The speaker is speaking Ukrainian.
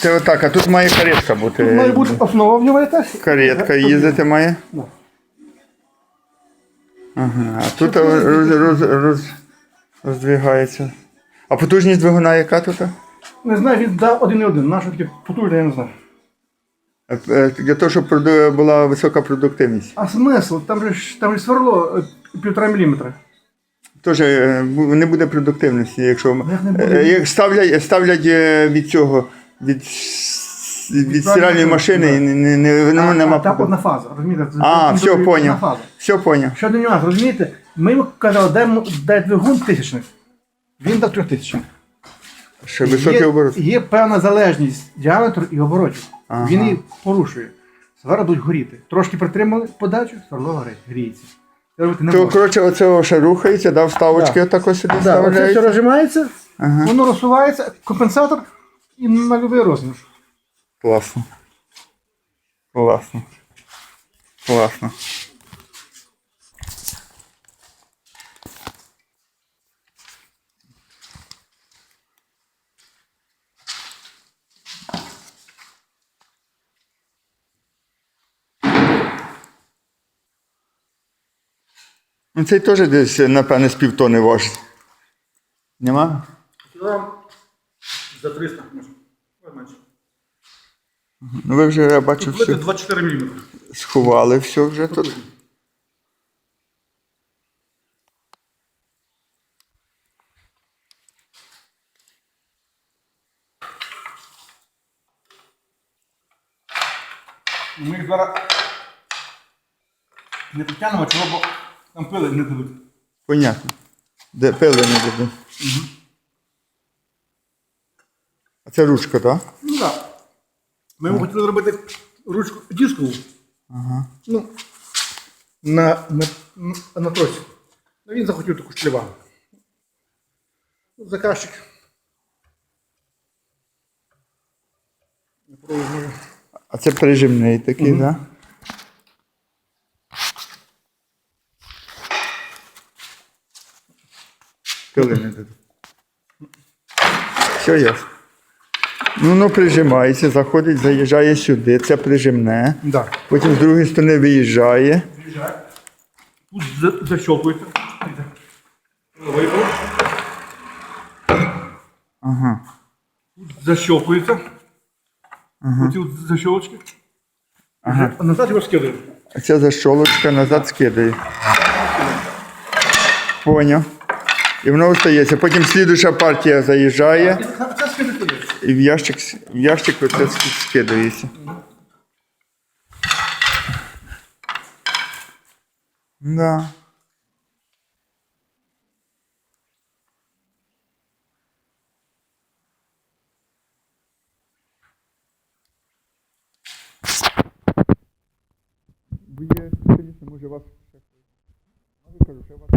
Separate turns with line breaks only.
Це отак, а тут має каретка бути.
Тут має бути основа в нього якась.
Каретка їздити має. Ага. А тут роз, роз, роз, роздвигається. А потужність двигуна яка тут?
Не знаю, він дав один і один. Нащо таке потужне, я не знаю.
Е, е, Для того, щоб була висока продуктивність.
А смисл? Там же ж там же сверло е, півтора міліметра.
Теж е, не буде продуктивності, якщо
Як
е, як ставлять, ставлять від цього, від, від стиральної машини, і не, не, не, нема
а там одна фаза, розумієте?
А, все, поняв. Все поняв.
Ще один нюанс, розумієте? Ми йому казали, дай, м- дай двигун тисячник. Він дав трьохтисячник.
Ще високий оборот.
Є певна залежність діаметру і оборотів.
Ага.
Він її порушує. Свара будуть горіти. Трошки притримали подачу, сверло горить, гріється. Це робити не
То,
можна.
коротше, оце ще рухається, да, вставочки отако сюди
Да, оце все
вставляється.
розжимається, воно розсувається, компенсатор і на будь-який розмір.
Класно. Класно. Класно. Ну, цей теж десь, напевне, з півтони важить. Нема?
За 300, може. Менше.
Ну ви вже, я бачу, все
24 мм.
сховали все вже тут.
Ми їх зараз не потягнемо, чого, бо там пили не дадуть.
Понятно. Де пили не буде. А це ручка, так?
Ну так. Ми йому хотіли зробити ручку дискову. Ага. Ну, на, на, на, на тросі. Ну, він захотів таку шлівану. Заказчик. Я пробую, може.
А це прижимний такий, так? Пили не дадуть. Все ясно. Ну, воно прижимається, заходить, заїжджає сюди, це прижимне.
Да.
Потім з другої сторони виїжджає.
Тут за- защелкується.
Ага.
Тут защелкується. Оці от защелочки. Ага. А назад його скидаємо.
А ця защолочка назад скидає. Поняв. І воно остається. Потім слідуюча партія заїжджає.
Це скидати.
І в ящик, в ящик оце ски- скидається. Да. Ви є, звісно, може вас ще. Може, кажу, що вас